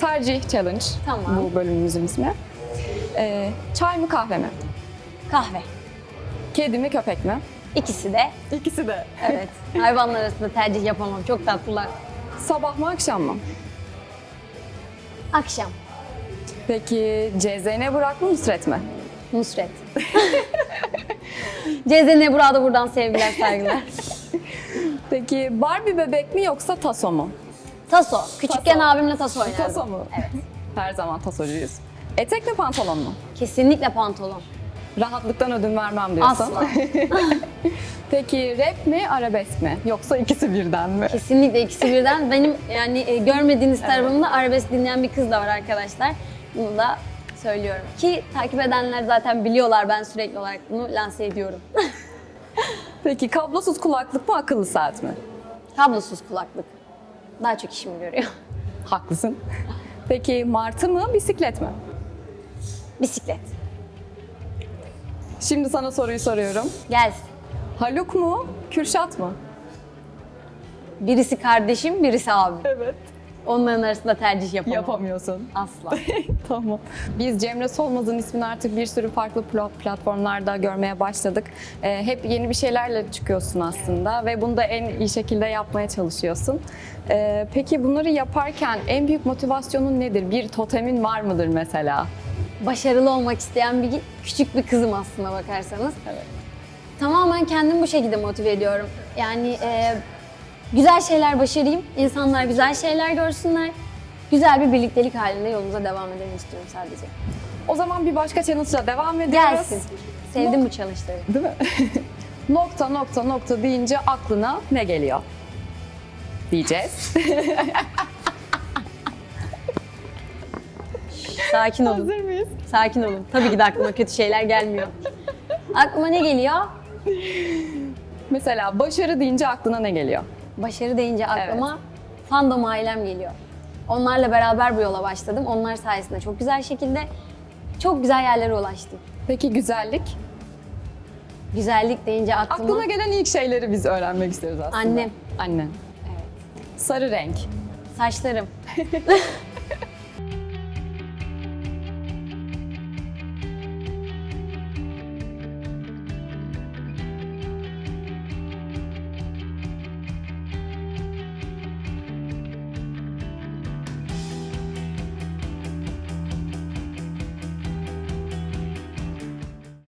Tercih challenge. Tamam. Bu bölümümüzün ismi. Ee, çay mı kahve mi? Kahve. Kedi mi köpek mi? İkisi de. İkisi de. Evet. Hayvanlar arasında tercih yapamam. Çok tatlılar. Sabah mı akşam mı? Akşam. Peki CZN Burak mı Nusret mi? Nusret. Cezene burada buradan sevgiler saygılar. Peki Barbie bebek mi yoksa Taso mu? Taso. Küçükken Taso. abimle taso oynardım. Taso mu? Evet. Her zaman tasocuyuz. Etek mi pantolon mu? Kesinlikle pantolon. Rahatlıktan ödün vermem diyorsun. Asla. Peki rap mi arabesk mi? Yoksa ikisi birden mi? Kesinlikle ikisi birden. Benim yani e, görmediğiniz tarafımda arabesk dinleyen bir kız da var arkadaşlar. Bunu da söylüyorum. Ki takip edenler zaten biliyorlar ben sürekli olarak bunu lanse ediyorum. Peki kablosuz kulaklık mı akıllı saat mi? Kablosuz kulaklık. Daha çok işimi görüyor. Haklısın. Peki martı mı bisiklet mi? Bisiklet. Şimdi sana soruyu soruyorum. Gelsin. Haluk mu, Kürşat mı? Birisi kardeşim, birisi abim. Evet. Onların arasında tercih yapamam. Yapamıyorsun. Asla. tamam. Biz Cemre Solmaz'ın ismini artık bir sürü farklı pla- platformlarda görmeye başladık. Ee, hep yeni bir şeylerle çıkıyorsun aslında ve bunu da en iyi şekilde yapmaya çalışıyorsun. Ee, peki bunları yaparken en büyük motivasyonun nedir? Bir totemin var mıdır mesela? Başarılı olmak isteyen bir küçük bir kızım aslında bakarsanız. Evet. Tamamen kendimi bu şekilde motive ediyorum. Yani e, güzel şeyler başarayım, insanlar güzel şeyler görsünler. Güzel bir birliktelik halinde yolumuza devam edelim istiyorum sadece. O zaman bir başka challenge'la devam ediyoruz. Gelsin. Sevdim bu challenge'ları. Değil mi? nokta nokta nokta deyince aklına ne geliyor? Diyeceğiz. Sakin olun. Hazır mıyız? Sakin olun. Tabii ki de aklıma kötü şeyler gelmiyor. Aklıma ne geliyor? Mesela başarı deyince aklına ne geliyor? Başarı deyince aklıma fandom ailem geliyor. Onlarla beraber bu yola başladım. Onlar sayesinde çok güzel şekilde çok güzel yerlere ulaştım. Peki güzellik? Güzellik deyince aklıma Aklına gelen ilk şeyleri biz öğrenmek istiyoruz aslında. Annem. Annem. Evet. Sarı renk. saçlarım.